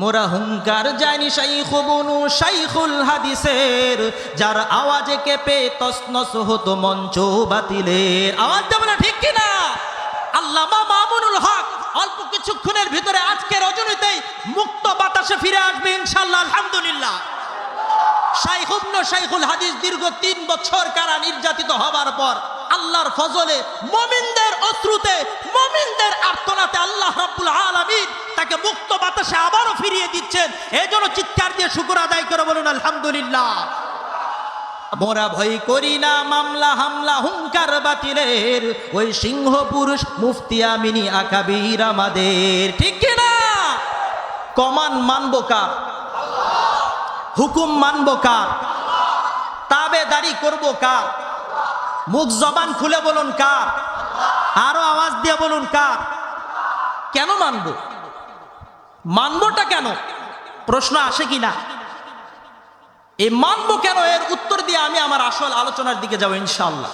মোরা হুঙ্কার জানি শাইখুবনু শাইখুল হাদিসের, যার আওয়াজে কেঁপে তসনস হতো মঞ্চ বাতিলের। আওয়াজ দেবে না, ঠিক কিনা? আল্লামা মামুনুল হক অল্প কিছুক্ষণের ভিতরে আজকে রজনীতেই মুক্ত বাতাসে ফিরে আসবে ইনশাল্লাহ আলহামদুলিল্লাহ। শাইখুবন শাইখুল হাদিস দীর্ঘ তিন বছর কারা নির্যাতিত হবার পর আল্লাহর ফজলে মমিনদের অশ্রুতে, মমিনদের আর্তনাতে আল্লাহ রাব্বুল আলামিন তাকে মুক্ত বাতাসে আবারও ফিরিয়ে দিচ্ছেন। এই জন্য চিৎকার দিয়ে শুকুর আদায় করে বলুন, আলহামদুলিল্লাহ। মোরা ভয় করি না মামলা হামলা হুঙ্কার বাতিলের। ওই সিংহ পুরুষ মুফতি আমিনী আকাবির আমাদের। ঠিক কিনা কমান মানব কার? হুকুম মানব কার? তাবেদারি করব কার? মুখ জবান খুলে বলুন কার? আরও আওয়াজ দিয়ে বলুন কার? কেন মানব? মানবটা কেন? প্রশ্ন আসে কি না এই মানব কেন? এর উত্তর দিয়ে আমি আমার আসল আলোচনার দিকে যাব ইনশাল্লাহ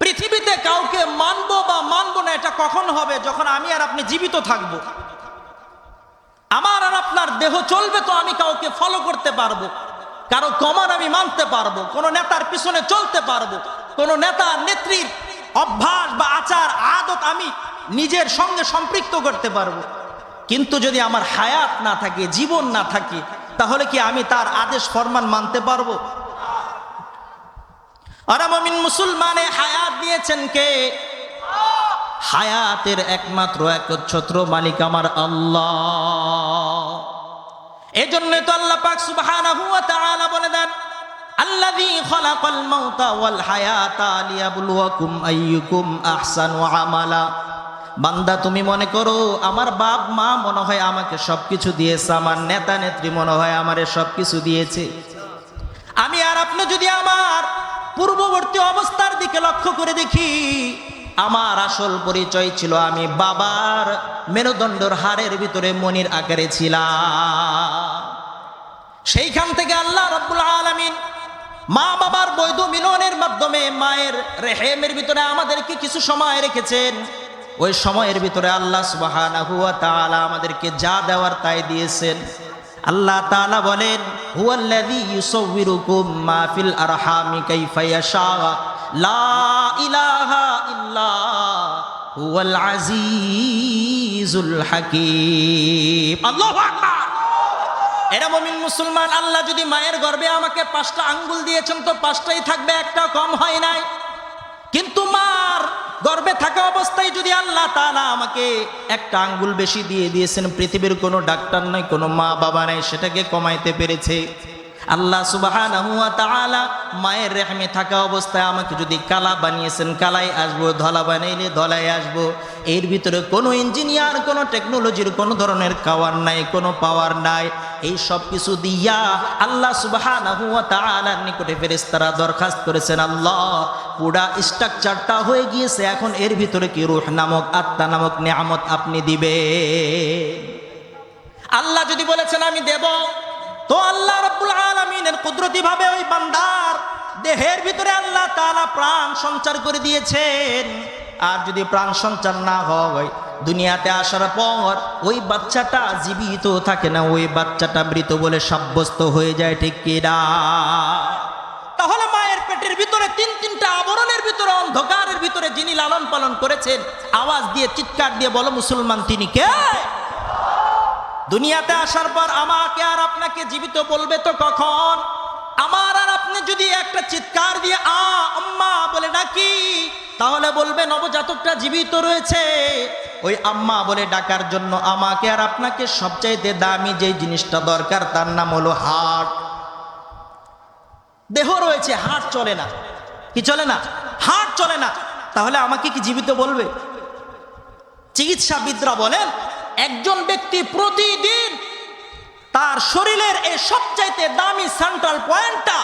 পৃথিবীতে কাউকে মানব বা মানব না, এটা কখন হবে যখন আমি আর আপনি জীবিত থাকব? আমার আর আপনার দেহ চলবে তো আমি কাউকে ফলো করতে পারব। কারও কমান আমি মানতে পারব, কোনো নেতার পিছনে চলতে পারব, কোনো নেতা নেত্রীর অভ্যাস বা আচার, আদত আমি নিজের সঙ্গে সম্পৃক্ত করতে পারব। কিন্তু যদি আমার হায়াত না থাকে, জীবন না থাকে, তাহলে কি আমি তার আদেশ, ফরমান মানতে পারব? আরামিন মুসলমানে হায়াত দিয়েছেন কে? হায়াতের একমাত্র একচ্ছত্র মালিক আমার আল্লাহ। এজন্য তো আল্লাহ পাক সুবহানাহু ওয়া তাআলা বলে দেন, আল্লাযী খালাকাল মাউতা ওয়াল হায়াতা লিয়াবলুয়াকুম আইয়ুকুম আহসানু আমালা। বান্দা, তুমি মনে করো, আমার বাপ মা মনে হয় আমাকে সবকিছু দিয়েছে, আমার নেতা নেত্রী মনে হয় আমারে সবকিছু দিয়েছে। আমি আর আপনি যদি আমার পূর্ববর্তী অবস্থার দিকে লক্ষ্য করে দেখি আমার আসল পরিচয় ছিল আমি বাবার মেরুদণ্ডর হারের ভিতরে মনির আকারে ছিলাম। সেইখান থেকে আল্লাহ রব্বুল আলমিন মা বাবার বৈধ মিলনের মাধ্যমে মায়ের রেহেমের ভিতরে আমাদেরকে কিছু সময় রেখেছেন। ওই সময়ের ভিতরে আল্লাহ তাআলা আমাদেরকে যা দেওয়ার তাই দিয়েছেন। আল্লাহ তাআলা বলেন, হুয়াল্লাযী ইউসাউবিরুকুম মা ফিল আরহামি কাইফা ইয়াশা। লা ইলাহা ইল্লা হুয়াল এরা মমিন মুসলমান, আল্লাহ যদি মায়ের গর্ভে আমাকে পাঁচটা আঙ্গুল দিয়েছেন, তো পাঁচটাই থাকবে, একটা কম হয় নাই। কিন্তু মার গর্ভে থাকা অবস্থায় যদি আল্লাহ তাআলা আমাকে একটা আঙ্গুল বেশি দিয়ে দিয়েছেন, পৃথিবীর কোনো ডাক্তার নাই, কোনো মা বাবা নাই, সেটাকে কমাইতে পেরেছে। আল্লাহ তাআলা মায়ের রেহমে থাকা অবস্থায় আমাকে যদি কালা বানিয়েছেন, কালাই আসব, ধলা বানাইলে ধলাই আসব, এর ভিতরে কোনো ইঞ্জিনিয়ার, কোনো টেকনোলজির, কোনো ধরনের কাওয়ার নাই, কোনো পাওয়ার নাই, এই সব কিছু দিয়া আল্লাহ তাআলার নিকটে ফেরেশতারা দরখাস্ত করেছেন, আল্লাহ পুরা স্ট্রাকচারটা হয়ে গিয়েছে, এখন এর ভিতরে কি রূহ নামক, আত্মা নামক নিয়ামত আপনি দিবে আল্লাহ যদি বলেছেন আমি দেব তো আল্লাহ রাব্বুল আলামিনের কুদরতি ভাবে ওই বান্দার দেহের ভিতরে আল্লাহ তাআলা প্রাণ সঞ্চার করে দিয়েছেন। আর যদি প্রাণ সঞ্চার না হয়, দুনিয়াতে আসার পর ওই বাচ্চাটা জীবিত থাকে না, ওই বাচ্চাটা মৃত বলে সাব্যস্ত হয়ে যায়, ঠিক কিনা তাহলে মায়ের পেটের ভিতরে তিন তিনটা আবরণের ভিতরে, অন্ধকারের ভিতরে যিনি লালন পালন করেছেন, আওয়াজ দিয়ে, চিৎকার দিয়ে বলো, মুসলমান তিনি কে? দুনিয়াতে আসার পর আমাকে আর আপনাকে জীবিত বলবে তো কখন? আমার আর আপনি যদি একটা চিৎকার দিয়ে, আ, আম্মা, বলে ডাকি, তাহলে বলবে, নবজাতকটা জীবিত রয়েছে। ওই আম্মা বলে ডাকার জন্য আমাকে আর আপনাকে সবচাইতে দামি যে জিনিসটা দরকার, তার নাম হলো হার্ট দেহ রয়েছে হার্ট চলে না। কি চলে না? হার্ট চলে না। তাহলে আমাকে কি জীবিত বলবে? চিকিৎসাবিদরা বলেন একজন ব্যক্তি প্রতিদিন তার শরীরের এই সবচাইতে দামি সেন্ট্রাল পয়েন্টটা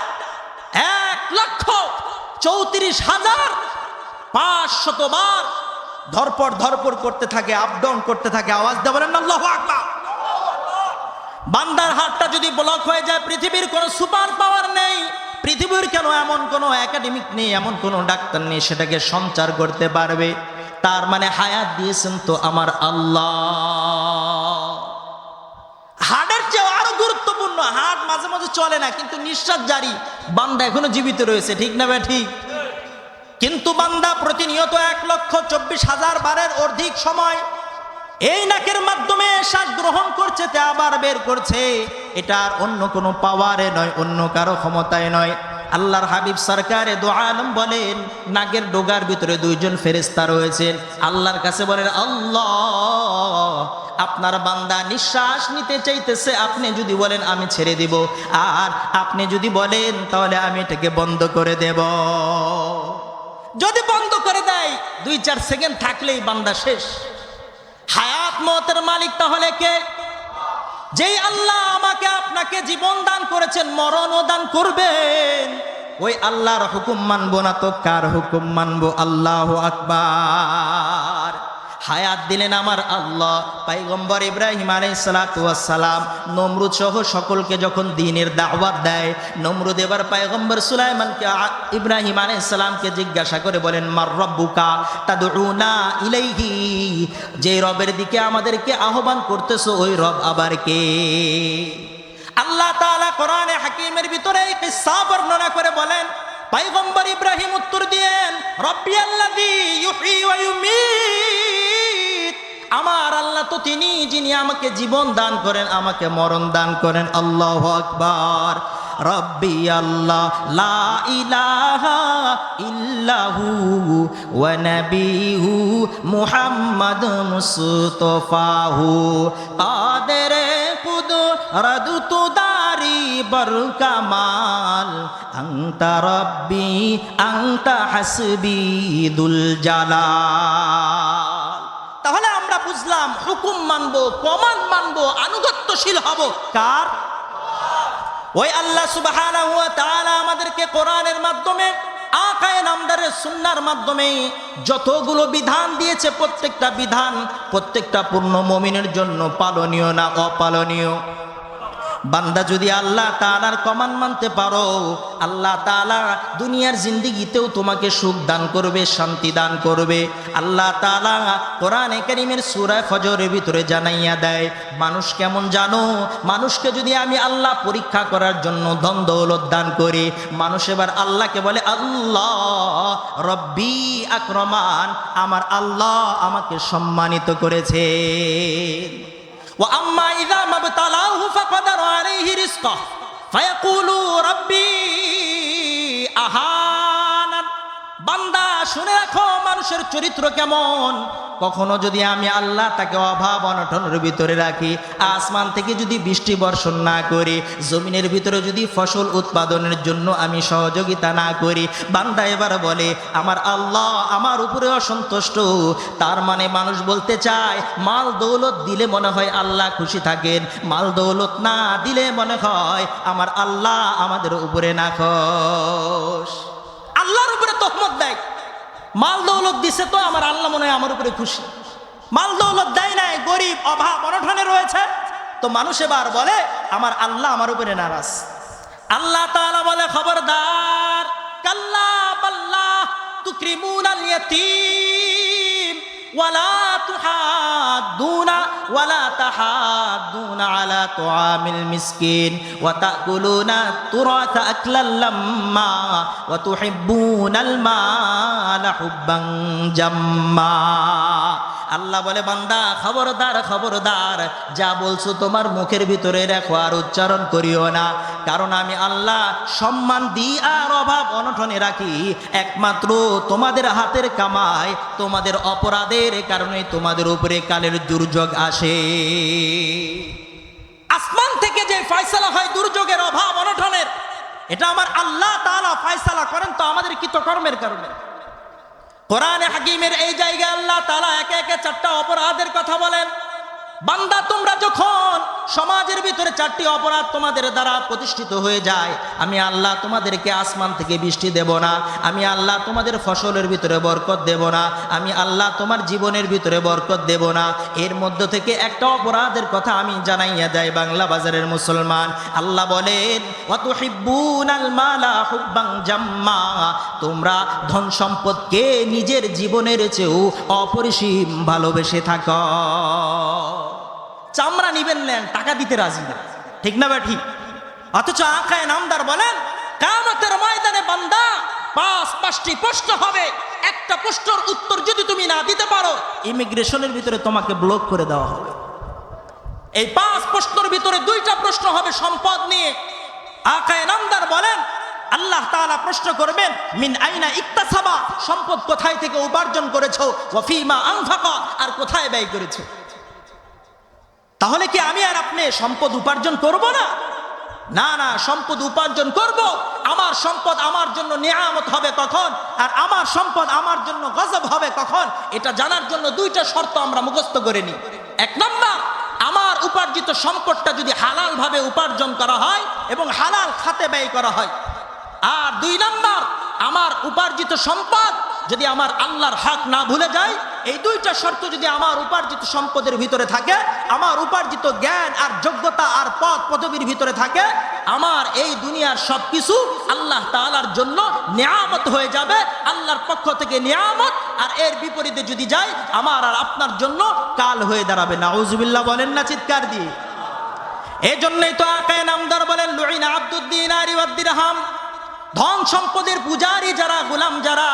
এক লক্ষ চৌত্রিশ হাজার পাঁচশত বার ধরপর ধরপর করতে থাকে আপ ডাউন করতে থাকে, আওয়াজ দেবেন বলেন আল্লাহু আকবার। বান্দার হাতটা যদি ব্লক হয়ে যায়, পৃথিবীর কোনো সুপার পাওয়ার নেই। পৃথিবীর কেন এমন কোনো একাডেমিক নেই, এমন কোনো ডাক্তার নেই, সেটাকে সঞ্চার করতে পারবে? তার মানে হায়াত দিয়েছেন তো আমার আল্লাহ। হার্টের চেয়ে আরও গুরুত্বপূর্ণ হাট মাঝে মাঝে চলে না, কিন্তু নিঃশ্বাস জারি, বান্দা এখনও জীবিত রয়েছে, ঠিক না ঠিক? কিন্তু বান্দা প্রতিনিয়ত এক লক্ষ চব্বিশ হাজার বারের অর্ধিক সময় এই নাকের মাধ্যমে শ্বাস গ্রহণ করছে, তে আবার বের করছে। এটা আর অন্য কোনো পাওয়ারে নয়, অন্য কারও ক্ষমতায় নয়। আল্লাহর হাবিব সরকারে দো আলম বলেন নাকের ডোগার ভিতরে দুইজন ফেরেস্তা রয়েছেন। আল্লাহর কাছে বলেন, আল্লাহ, আপনার বান্দা নিঃশ্বাস নিতে চাইতেছে, আপনি যদি বলেন আমি ছেড়ে দিব। আর আপনি যদি বলেন, তাহলে আমি এটাকে বন্ধ করে দেব। যদি বন্ধ করে দেয়, দুই চার সেকেন্ড থাকলেই বান্দা শেষ। হায়াত মতের মালিক তাহলে কে? যেই আল্লাহ আমাকে আপনাকে জীবন দান করেছেন, মরণও দান করবেন। ওই আল্লাহর হুকুম মানবো না তো? কার হুকুম মানবো? আল্লাহ আকবার। হায়াত দিলেন আমার আল্লাহ। পাইগম্বর ইব্রাহিম আলাইসালাম নমরুদ সহ সকলকে যখন দিনের দাওয়াত দেয়, নমরুদ এবার পাইগম্বর সুলাইমানকে ইব্রাহিম আলাইসালামকে জিজ্ঞাসা করে বলেন, মার রব্বুকা তাদুনা ইলাইহি? যে রবের দিকে আমাদেরকে আহ্বান করতেছো, ওই রব আবার কে? আল্লাহ তাআলা কোরআনে হাকিমের ভিতরে এই কিসসা বর্ণনা করে বলেন পাইগম্বর ইব্রাহিম উত্তর দিয়েন, রব্বি আল্লাযী ইউহয়ী ওয়া ইউমীত। আমার আল্লাহ তো তিনি যিনি আমাকে জীবন দান করেন, আমাকে মরণ দান করেন। আল্লাহ আকবার। রব্বি আল্লাহ, লা ইলাহা ইল্লাহু ওয়া নাবিহু মুহাম্মদ মুস্তাফাহু। কাদের কুদরত তুদারি বর কামাল আংতা রব্বি আংতা হাসবি দুল জালাল। হুকুম মানবো, প্রমাণ মানবো, আনুগত্যশীল হব। কার? ওই আল্লাহ সুবাহ আমাদেরকে কোরআনের মাধ্যমে, আকায় নামদারের সুন্নার মাধ্যমে যতগুলো বিধান দিয়েছে, প্রত্যেকটা বিধান প্রত্যেকটা পূর্ণ মমিনের জন্য পালনীয় না অপালনীয়? বান্দা যদি আল্লাহ তালার কমান মানতে পারো, আল্লাহ তালা দুনিয়ার জিন্দিগিতেও তোমাকে সুখ দান করবে, শান্তি দান করবে। আল্লাহ তালা কোরআনে কারিমের সুরায় ফজরের ভিতরে জানাইয়া দেয়, মানুষ কেমন জানো? মানুষকে যদি আমি আল্লাহ পরীক্ষা করার জন্য ধন দৌলত দান করি, মানুষ এবার আল্লাহকে বলে, আল্লাহ, রব্বি আক্রমান, আমার আল্লাহ আমাকে সম্মানিত করেছে وأما إذا ما ابتلاه فقدر عليه رزقه. فيقول ربي أهانن বান্দা, শুনে রাখো মানুষের চরিত্র কেমন। কখনো যদি আমি আল্লাহ তাকে অভাব অনটনের ভিতরে রাখি, আসমান থেকে যদি বৃষ্টি বর্ষণ না করি, জমিনের ভিতরে যদি ফসল উৎপাদনের জন্য আমি সহযোগিতা না করি, বান্দা এবার বলে, আমার আল্লাহ আমার উপরে অসন্তুষ্ট। তার মানে মানুষ বলতে চায়, মাল দৌলত দিলে মনে হয় আল্লাহ খুশি থাকেন, মাল দৌলত না দিলে মনে হয় আমার আল্লাহ আমাদের উপরে না খোশ তহমত দেয়। মাল দৌলত দিছে তো আমার আল্লাহ মনে হয় আমার উপরে খুশি। মাল দৌলত দেয় নাই, গরিব, অভাব অনঠনে রয়েছে। তো মানুষ এবার বলে, আমার আল্লাহ আমার উপরে নারাজ। আল্লাহ তালা বলে, খবরদার, কাল্লা পাল্লা তুক্রিমুন আল ওয়ালা তুহাদ্দুনা ওয়ালা তাহাদ্দুনা আলা তুআমিল মিসকিন ওয়া তাকুলুনা তুরাথা আকলাল লাম্মা ওয়া তুহিব্বুনাল মালা হুব্বান জাম্মা আল্লাহ বলে, বান্দা, খবরদার খবরদার, যা বলছো তোমার মুখের ভিতরে রাখো আর উচ্চারণ করিও না। কারণ আমি আল্লাহ সম্মান দিই আর অভাব অনটনে রাখি। একমাত্র তোমাদের হাতের কামাই, তোমাদের অপরাধের কারণে তোমাদের উপরে কালের দুর্যোগ আসে। আসমান থেকে যে ফয়সালা হয় দুর্যোগের অভাব অনটনের, এটা আমার আল্লাহ তাআলা ফয়সালা করেন তো আমাদের কৃতকর্মের কারণে। কোরআনে হাকিমের এই জায়গায় আল্লাহ তালা একে একে চারটা অপরাধের কথা বলেন। বান্দা, তোমরা যখন সমাজের ভিতরে চারটি অপরাধ তোমাদের দ্বারা প্রতিষ্ঠিত হয়ে যায়, আমি আল্লাহ তোমাদেরকে আসমান থেকে বৃষ্টি দেব না, আমি আল্লাহ তোমাদের ফসলের ভিতরে বরকত দেব না, আমি আল্লাহ তোমার জীবনের ভিতরে বরকত দেব না। এর মধ্য থেকে একটা অপরাধের কথা আমি জানাইয়া দেয় বাংলা বাজারের মুসলমান। আল্লাহ বলেন অত জাম্মা। তোমরা ধন সম্পদকে নিজের জীবনের চেয়েও অপরিসীম ভালোবেসে থাকো। চামড়া নিবেন নেন টাকা দিতে রাজি না। ঠিক না বা ঠিক অথচ আকায় নামদার বলেন কামতের ময়দানে বান্দা পাঁচ, পাঁচটি প্রশ্ন হবে। একটা প্রশ্নের উত্তর যদি তুমি না দিতে পারো, ইমিগ্রেশনের ভিতরে তোমাকে ব্লক করে দেওয়া হবে। এই পাঁচ প্রশ্নের ভিতরে দুইটা প্রশ্ন হবে সম্পদ নিয়ে। আকায় নামদার বলেন, আল্লাহ তাআলা প্রশ্ন করবেন, মিন আইনা ইক্তাসাবা? সম্পদ কোথায় থেকে উপার্জন করেছ? ওয়াফিমা আনফাকা? আর কোথায় ব্যয় করেছ? তাহলে কি আমি আর আপনি সম্পদ উপার্জন করব না? না না, সম্পদ উপার্জন করব। আমার সম্পদ আমার জন্য নিয়ামত হবে কখন? আর আমার সম্পদ আমার জন্য গজব হবে কখন? এটা জানার জন্য দুইটা শর্ত আমরা মুখস্থ করে নিই। এক নম্বর, আমার উপার্জিত সম্পদটা যদি হালাল ভাবে উপার্জন করা হয় এবং হালাল খাতে ব্যয় করা হয়। আর দুই নম্বর, আমার উপার্জিত সম্পদ যদি আমার আল্লাহর হক না ভুলে যায় এই দুইটা শর্ত যদি আমার উপার্জিত সম্পদের ভিতরে থাকে, আমার উপার্জিত জ্ঞান আর যোগ্যতা আর পদ পদবীর ভিতরে থাকে, আমার এই দুনিয়ার সব কিছু আল্লাহ তাআলার জন্য নিয়ামত হয়ে যাবে, আল্লাহর পক্ষ থেকে নিয়ামত, আর এর বিপরীতে যদি যায় আমার আর আপনার জন্য কাল হয়ে দাঁড়াবে। নাউজুবিল্লাহ বলেন না চিৎকার দিয়ে। এই জন্যই তো আকায় নামদার বলেন, লুইনা আব্দুদ্দিন আরিওয়াদ্দিরহাম ধন সম্পদের পূজারি যারা, গোলাম যারা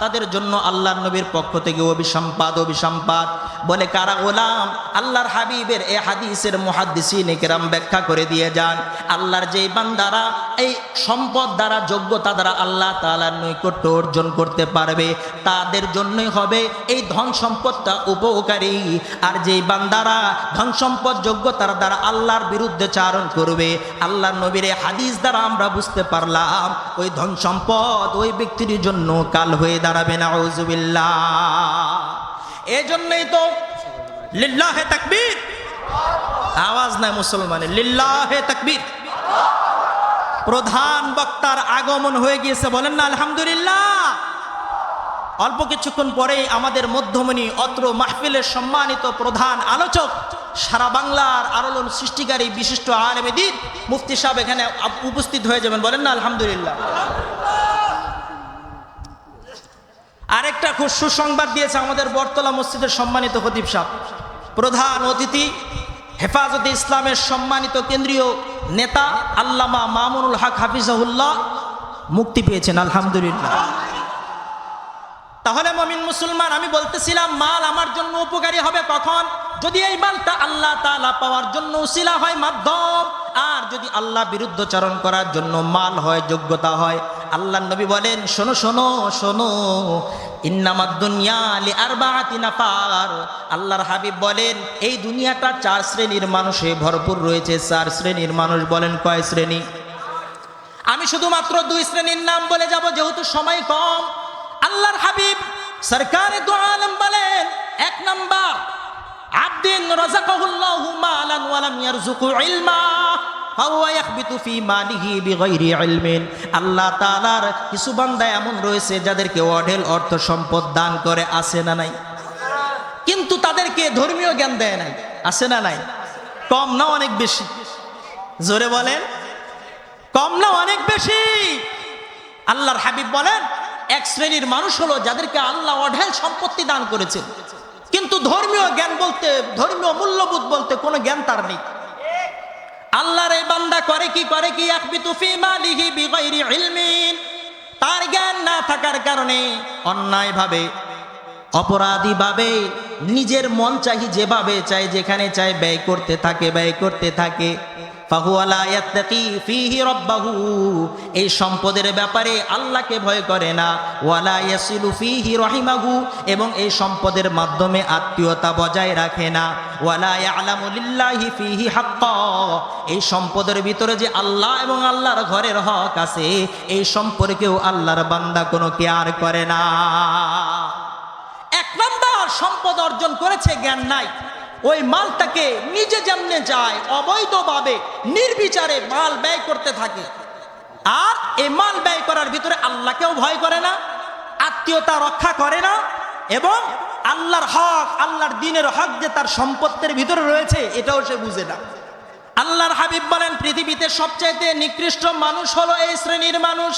তাদের জন্য আল্লাহর নবীর পক্ষ থেকে অভিসম্পাদ অভিসম্পাদ। বলে, কারা গোলাম? আল্লাহর হাবিবের এ হাদিসের মুহাদ্দিসিন কেরাম ব্যাখ্যা করে দিয়ে যান। আল্লাহর যেই বান্দারা, এই সম্পদ দ্বারা, যোগ্যতা দ্বারা আল্লাহ তাআলার নৈকট্য অর্জন করতে পারবে, তাদের জন্যই হবে এই ধন সম্পদটা উপকারী। আর যেই বান্দারা ধন সম্পদ, যোগ্যতার দ্বারা আল্লাহর বিরুদ্ধে চারণ করবে, আল্লাহর নবীর হাদিস দ্বারা আমরা বুঝতে পারলাম, ওই ধন সম্পদ ওই ব্যক্তির জন্য কাল হয়ে দাঁড়াবে না ওজুবিল্লাহ এই জন্যই তো লিল্লাহে তাকবীর। আওয়াজ নাই মুসলমানের, লিল্লাহে তাকবীর। প্রধান বক্তার আগমন হয়ে গিয়েছে, বলেন না, আলহামদুলিল্লাহ। অল্প কিছুক্ষণ পরেই আমাদের মধ্যমণি, অত্র মাহফিলের সম্মানিত প্রধান আলোচক, সারা বাংলার আলোড়ন সৃষ্টিকারী বিশিষ্ট আলমেদিন মুফতি সাহেব এখানে উপস্থিত হয়ে যাবেন, বলেন না, আলহামদুলিল্লাহ। আরেকটা খুব সুসংবাদ দিয়েছে আমাদের বর্তলা মসজিদের সম্মানিত হদীপ সাহ প্রধান অতিথি, হেফাজতে ইসলামের সম্মানিত কেন্দ্রীয় নেতা আল্লামা মামুনুল হক হাফিজাহুল্লাহ মুক্তি পেয়েছেন, আলহামদুলিল্লাহ। তাহলে মমিন মুসলমান, আমি বলতেছিলাম, মাল আমার জন্য উপকারী হবে কখন? যদি এই মালটা আল্লাহ তালা পাওয়ার জন্য উসিলা হয়, মাধ্যম। আর যদি আল্লাহ বিরুদ্ধচারণ করার জন্য মাল হয়, যোগ্যতা হয় আল্লাহ নবী বলেন, শোনো শোনো শোনো নাফার। আল্লাহর হাবিব বলেন, এই দুনিয়াটা চার শ্রেণির মানুষে ভরপুর রয়েছে। চার শ্রেণির মানুষ বলেন কয় শ্রেণি? আমি শুধুমাত্র দুই শ্রেণির নাম বলে যাব, যেহেতু সময় কম। আল্লাহর হাবিব সরকারে দু আলম বলেন, এক নাম্বার, আব্দিন যাদেরকে অঢেল অর্থ সম্পদ দান করে না নাই? কিন্তু তাদেরকে ধর্মীয় জ্ঞান দেয় নাই, আছে না নাই? কম না অনেক বেশি? জোরে বলেন, কম না অনেক বেশি? আল্লাহর হাবিব বলেন এক শ্রেণির মানুষ হলো যাদেরকে আল্লাহ অঢেল সম্পত্তি দান করেছেন। কিন্তু ধর্মীয় জ্ঞান বলতে, ধর্মীয় মূল্যবোধ বলতে কোনো জ্ঞান তার নেই। আল্লাহর এই বান্দা করে কি করে কি? তার জ্ঞান না থাকার কারণে অন্যায়ভাবে, অপরাধীভাবে, নিজের মন চাহি যেভাবে চাই যেখানে চাই ব্যয় করতে থাকে, ব্যয় করতে থাকে। এই সম্পদের ব্যাপারে আল্লাহকে ভয় করে না। ওয়ালা ইয়াসিলু ফীহি রহিমাহু। এবং এই সম্পদের মাধ্যমে আত্মীয়তা বজায় রাখে না। ওয়ালা ইয়ালামু লিল্লাহি ফীহি হাক্কা। এই সম্পদের ভিতরে যে আল্লাহ এবং আল্লাহর ঘরের হক আছে, এই সম্পর্কেও আল্লাহর বান্দা কোনো কেয়ার করে না। এক নম্বর সম্পদ অর্জন করেছে জ্ঞান নাই। ওই মালটাকে নিজে যেমনে যায়, অবৈধভাবে নির্বিচারে মাল ব্যয় করতে থাকে। আর এই মাল ব্যয় করার ভিতরে আল্লাহকেও ভয় করে না, আত্মীয়তা রক্ষা করে না এবং আল্লাহর হক, আল্লাহর দিনের হক যে তার সম্পত্তির ভিতরে রয়েছে, এটাও সে বুঝে না। আল্লাহর হাবিব বলেন, পৃথিবীতে সবচাইতে নিকৃষ্ট মানুষ হলো এই শ্রেণির মানুষ।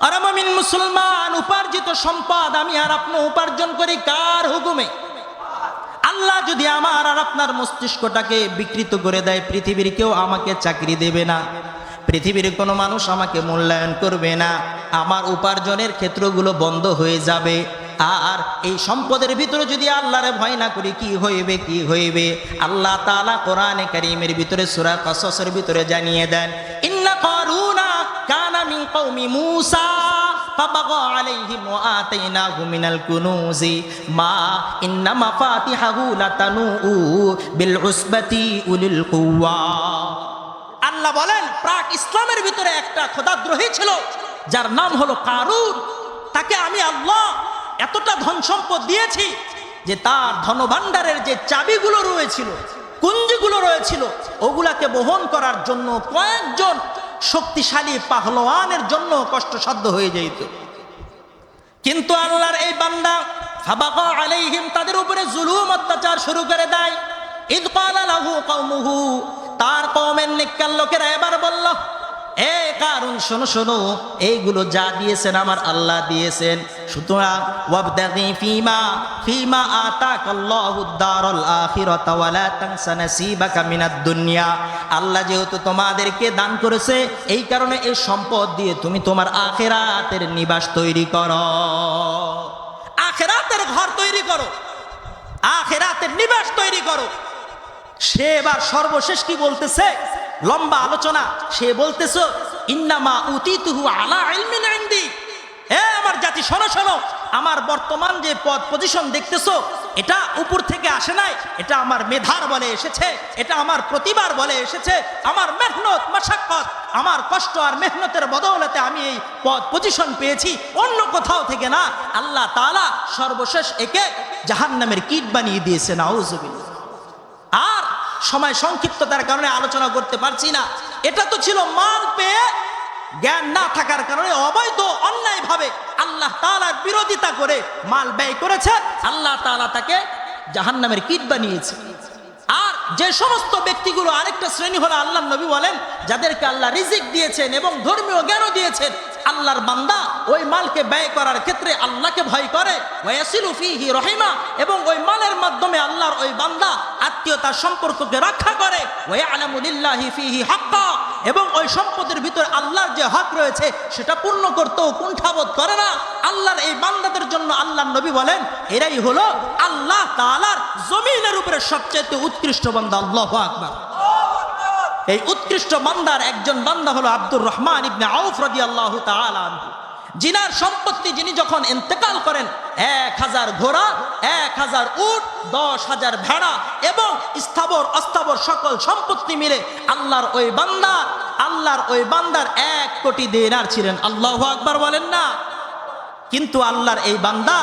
আর মুসলমান, উপার্জিত সম্পদ আমি আর আপনি উপার্জন করি কার হুকুমে? আল্লাহ যদি আমার আর আপনার মস্তিষ্কটাকে বিকৃত করে দেয়, পৃথিবীর কেউ আমাকে চাকরি দেবে না। পৃথিবীর কোনো মানুষ আমাকে মূল্যায়ন করবে না। আমার উপার্জনের ক্ষেত্রগুলো বন্ধ হয়ে যাবে। আর এই সম্পদের ভিতরে যদি আল্লাহরে ভয় না করি, কি হইবে কি হইবে? আল্লাহ তাআলা কোরআনে কারিমের ভিতরে সূরা কসসের ভিতরে জানিয়ে দেন, ইন্না কারুনা কানা মিন কওমি فبغى عليهم وآتيناه من الكنوز ما إن مفاتحه لتنوء بالعصبة أولي القوة আল্লাহ বলেন প্রাক ইসলামের ভিতরে একটা খোদাদ্রোহী ছিল যার নাম হলো কারুন তাকে আমি আল্লাহ এতটা ধন সম্পদ দিয়েছি যে তার ধনভাণ্ডারের যে চাবিগুলো রয়েছিল কুঞ্জিগুলো রয়েছিল ওগুলাকে বহন করার জন্য কয়েকজন শক্তিশালী পাহলোয়ানের জন্য কষ্টসাধ্য হয়ে যেত। কিন্তু আল্লাহর এই বান্দা আলাইহিম, তাদের উপরে জুলুম অত্যাচার শুরু করে দেয়। ঈদ লাহু কওমুহু, তার কমের নিকাল লোকেরা এবার বলল এ কারুন, শোনো শোনো, এইগুলো যা দিয়েছেন আমার আল্লাহ দিয়েছেন। সুতরাং, ওয়াবদাগি ফিমা ফিমা আতাকাল্লাহু দারুল আখিরাতা ওয়ালা তানসা নাসিবাকা মিনাদ দুনিয়া। আল্লাহ যেহেতু তোমাদেরকে দান করেছে, এই কারণে এই সম্পদ দিয়ে তুমি তোমার আখেরাতের নিবাস তৈরি করো। আখেরাতের ঘর তৈরি করো। আখেরাতের নিবাস তৈরি করো। সে এবার সর্বশেষ কি বলতেছে? লম্বা আলোচনা। সে বলতেছ, ইন্নামা উতিতুহু আলা ইলমিন এ আমার জাতি, শোনো শোনো, আমার বর্তমান যে পদ পজিশন দেখতেছো, এটা উপর থেকে আসে নাই, এটা আমার মেধার বলে এসেছে, এটা আমার প্রতিবার বলে এসেছে, আমার মেহনত মাসাক্কত আমার কষ্ট আর মেহনতের বদৌলতে আমি এই পদ পজিশন পেয়েছি, অন্য কোথাও থেকে না। আল্লাহ তাআলা সর্বশেষ একে জাহান্নামের কীট বানিয়ে দিয়েছেন আউজুবিল্লাহ আর সময় সংক্ষিপ্ততার কারণে আলোচনা করতে পারছি না। এটা তো ছিল মাল পেয়ে জ্ঞান না থাকার কারণে অবৈধ, অন্যায়ভাবে আল্লাহ তাআলার বিরোধিতা করে মাল ব্যয় করেছে। আল্লাহ তাআলা তাকে জাহান্নামের কীট বানিয়েছে। আর যে সমস্ত ব্যক্তিগুলো আরেকটা শ্রেণি হলো আল্লাহ নবী বলেন, যাদেরকে আল্লাহ রিজিক দিয়েছেন এবং ধর্মীয় জ্ঞানও দিয়েছেন আল্লাহর বান্দা ওই মালকে ব্যয় করার ক্ষেত্রে আল্লাহকে ভয় করে। রহিমা, এবং ওই মালের মাধ্যমে আল্লাহর ওই বান্দা আত্মীয়তার সম্পর্ককে রক্ষা করে। এবং ওই সম্পদের ভিতরে আল্লাহর যে হক রয়েছে, সেটা পূর্ণ করতেও কুণ্ঠাবোধ করে না। আল্লাহর এই বান্দাদের জন্য আল্লাহ নবী বলেন, এরাই হলো আল্লাহ তাআলার জমিনের উপরে সবচেয়ে উৎকৃষ্ট বান্দা, আল্লাহ আকবার। এই উৎকৃষ্ট বান্দার একজন বান্দা হলো আব্দুর রহমান ইবনে আউফ তাআলা আনহু। জিনার সম্পত্তি যিনি যখন ইন্তেকাল করেন, এক হাজার ঘোড়া, এক হাজার উট, দশ হাজার ভেড়া এবং স্থাবর, অস্থাবর সকল সম্পত্তি মিলে আল্লাহর ওই বান্দা, আল্লাহর ওই বান্দার এক কোটি দেনার ছিলেন। আল্লাহ আকবার বলেন না। কিন্তু আল্লাহর এই বান্দা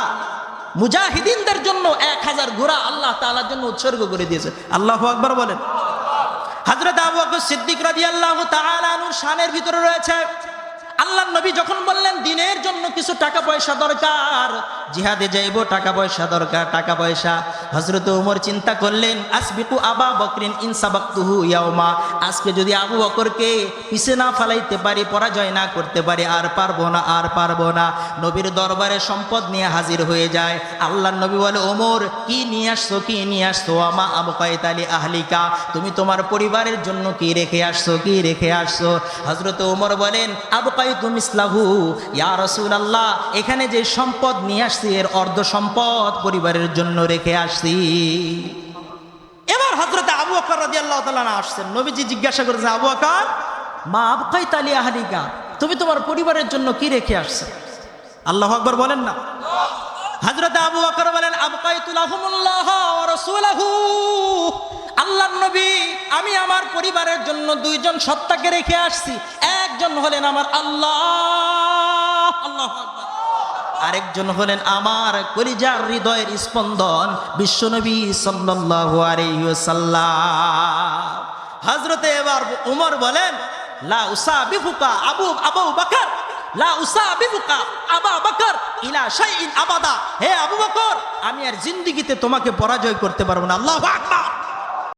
মুজাহিদিনদের জন্য এক হাজার ঘোড়া আল্লাহ তাআলার জন্য উৎসর্গ করে দিয়েছে। আল্লাহ আকবার বলেন। হজরত আবু সিদ্দিক রাজি আল্লাহ তালুর শানের ভিতরে রয়েছে। আল্লাহ নবী যখন বললেন, দিনের জন্য কিছু টাকা পয়সা দরকার। জিহাদে যাইব, টাকা পয়সা দরকার, টাকা পয়সা। হজরত উমর চিন্তা করলেন আসবিকু আবা বকরিন ইনসাবাক্তুহু ইয়াউমা। আজকে যদি আবু বকরকে পিছে না ফালাইতে পারি, পরাজয় না করতে পারি, আর পারব না, আর পারব না। নবীর দরবারে সম্পদ নিয়ে হাজির হয়ে যায়। আল্লাহ নবী বলে, ওমর, কি নিয়ে আসছো, কি নিয়ে আসছো? আমা আবু কয়তালি আহলিকা। তুমি তোমার পরিবারের জন্য কি রেখে আসছো, কি রেখে আসছো? হজরত ওমর বলেন, আবু তুমি ইসলাহু। ইয়া রসুল আল্লাহ এখানে যে সম্পদ নিয়ে আসছি, এর অর্ধ সম্পদ পরিবারের জন্য রেখে আসছি। এবার হজরত আবু আকর রাজি আল্লাহ তালা আসছেন। নবীজি জিজ্ঞাসা করেছেন, আবু আকর মা আবকাই তালি আহালিকা তুমি তোমার পরিবারের জন্য কি রেখে আসছো? আল্লাহ আকবর বলেন না। হজরত আবু আকর বলেন আবকাইতুলাহুমুল্লাহ ওয়া রাসূলাহু। আল্লাহ নবী, আমি আমার পরিবারের জন্য দুইজন সত্তাকে রেখে আসছি। একজন হলেন আমার আল্লাহ। আল্লাহ আরেকজন হলেন আমার কলিজার হৃদয়ের স্পন্দন বিশ্বনবী সাল্লাল্লাহু আলাইহি ওয়াসাল্লাম। হযরতে এবার উমর বলেন, লা উসাবিহুকা আবু আবু বকর, লা উসাবিহুকা আবা বকর ইলা শাইইন আবাদা। হে আবু বকর, আমি আর জিন্দেগিতে তোমাকে পরাজয় করতে পারব না। আল্লাহু আকবার।